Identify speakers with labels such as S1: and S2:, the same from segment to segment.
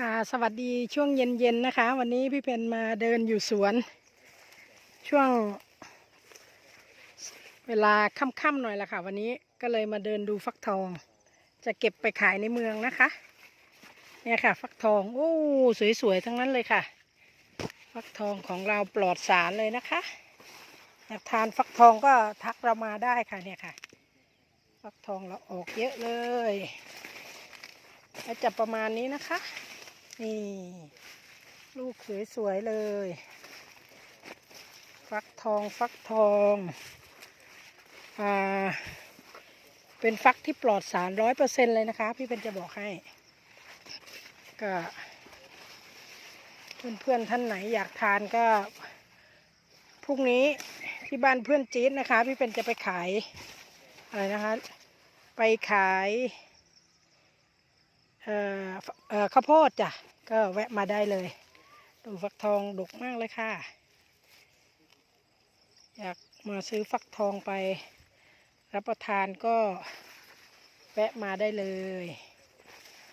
S1: ค่ะสวัสดีช่วงเย็นๆนะคะ วันนี้พี่เพนมาเดินอยู่สวน ช่วง เวลาค่ำๆหน่อยละค่ะ วันนี้ก็เลยมาเดินดูฟักทอง จะเก็บไปขายในเมืองนะคะ เนี่ยค่ะ ฟักทองโอ้สวยๆทั้งนั้นเลยค่ะ ฟักทองของเราปลอดสารเลยนะคะอยากทานฟักทองก็ทักเรามาได้ค่ะเนี่ยค่ะ ฟักทองเราออกเยอะเลยจะประมาณนี้นะคะ นี่ ลูกสวยๆเลย ฟักทองฟักทองอ่าเป็นฟักที่ปลอดสารร้อยเปอร์เซ็นเลยนะคะ พี่เป็นจะบอกให้ ก็เพื่อนๆท่านไหนอยากทานก็พรุ่งนี้ที่บ้านเพื่อนจี๊ดนะคะ พี่เป็นจะไปขายอะไรนะคะ ไปขาย เอ่อเอ่อข้าวโพดจ้ะก็แวะมาได้เลย ดูฟักทองดกมากเลยค่ะ อยากมาซื้อฟักทองไป รับประทานก็แวะมาได้เลย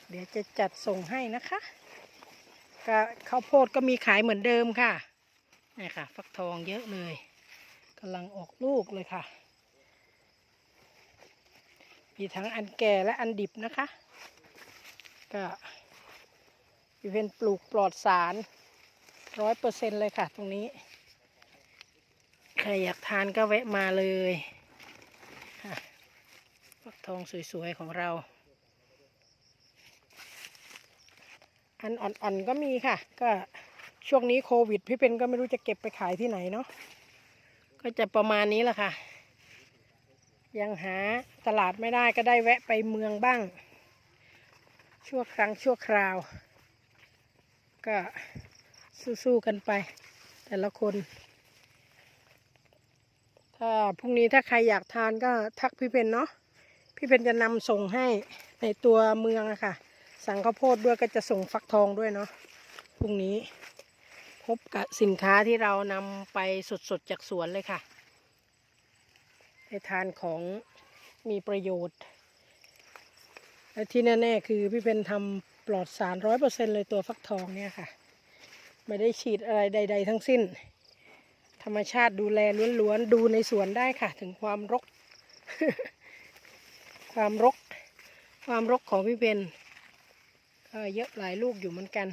S1: เดี๋ยวจะจัดส่งให้นะคะก็ข้าวโพดก็มีขายเหมือนเดิมค่ะนี่ค่ะ ฟักทองเยอะเลยกำลังออกลูกเลยค่ะ มีทั้งอันแก่และอันดิบนะคะ ก็เป็นปลูกปลอดสารร้อยเปอร์เซ็นเลยค่ะ ตรงนี้ ใครอยากทานก็แวะมาเลยค่ะฟักทองสวยๆของเรา อันอ่อนๆก็มีค่ะ ก็ช่วงนี้โควิด พี่เป็นก็ไม่รู้จะเก็บไปขายที่ไหนเนาะก็จะประมาณนี้แหละค่ะ ยังหาตลาดไม่ได้ก็ได้แวะไปเมืองบ้าง ชั่วครั้งชั่วคราว ก็สู้ๆกันไป แต่ละคน ถ้าพรุ่งนี้ถ้าใครอยากทานก็ทักพี่เพนเนาะพี่เพนจะนำส่งให้ในตัวเมืองอะค่ะ สั่งข้าวโพดด้วยก็จะส่งฟักทองด้วยเนาะพรุ่งนี้พบกับสินค้าที่เรานำไปสดๆจากสวนเลยค่ะให้ทานของมีประโยชน์ และที่แน่ๆคือพี่เพนทำปลอดสารร้อยเปอร์เซ็นเลยตัวฟักทองเนี่ยค่ะ ไม่ได้ฉีดอะไรใด ๆ ทั้งสิ้น ธรรมชาติดูแลล้วนๆดูในสวนได้ค่ะ ถึงความรก ความรก ความรกของพี่เพนก็เยอะหลายลูกอยู่เหมือนกัน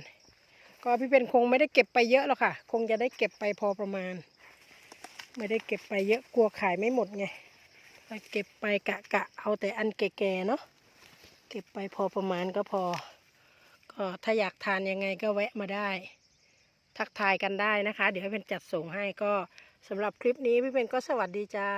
S1: ก็พี่เพนคงไม่ได้เก็บไปเยอะหรอกค่ะ คงจะได้เก็บไปพอประมาณ ไม่ได้เก็บไปเยอะกลัวขายไม่หมดไงเก็บไปกะกะเอาแต่อันแก่ๆเนาะ ก็บไปพอประมาณก็พอ ก็ถ้าอยากทานยังไงก็แวะมาได้ ทักทายกันได้นะคะ เดี๋ยวให้เป็นจัดส่งให้ก็สำหรับคลิปนี้พี่เป็นก็สวัสดีจ้า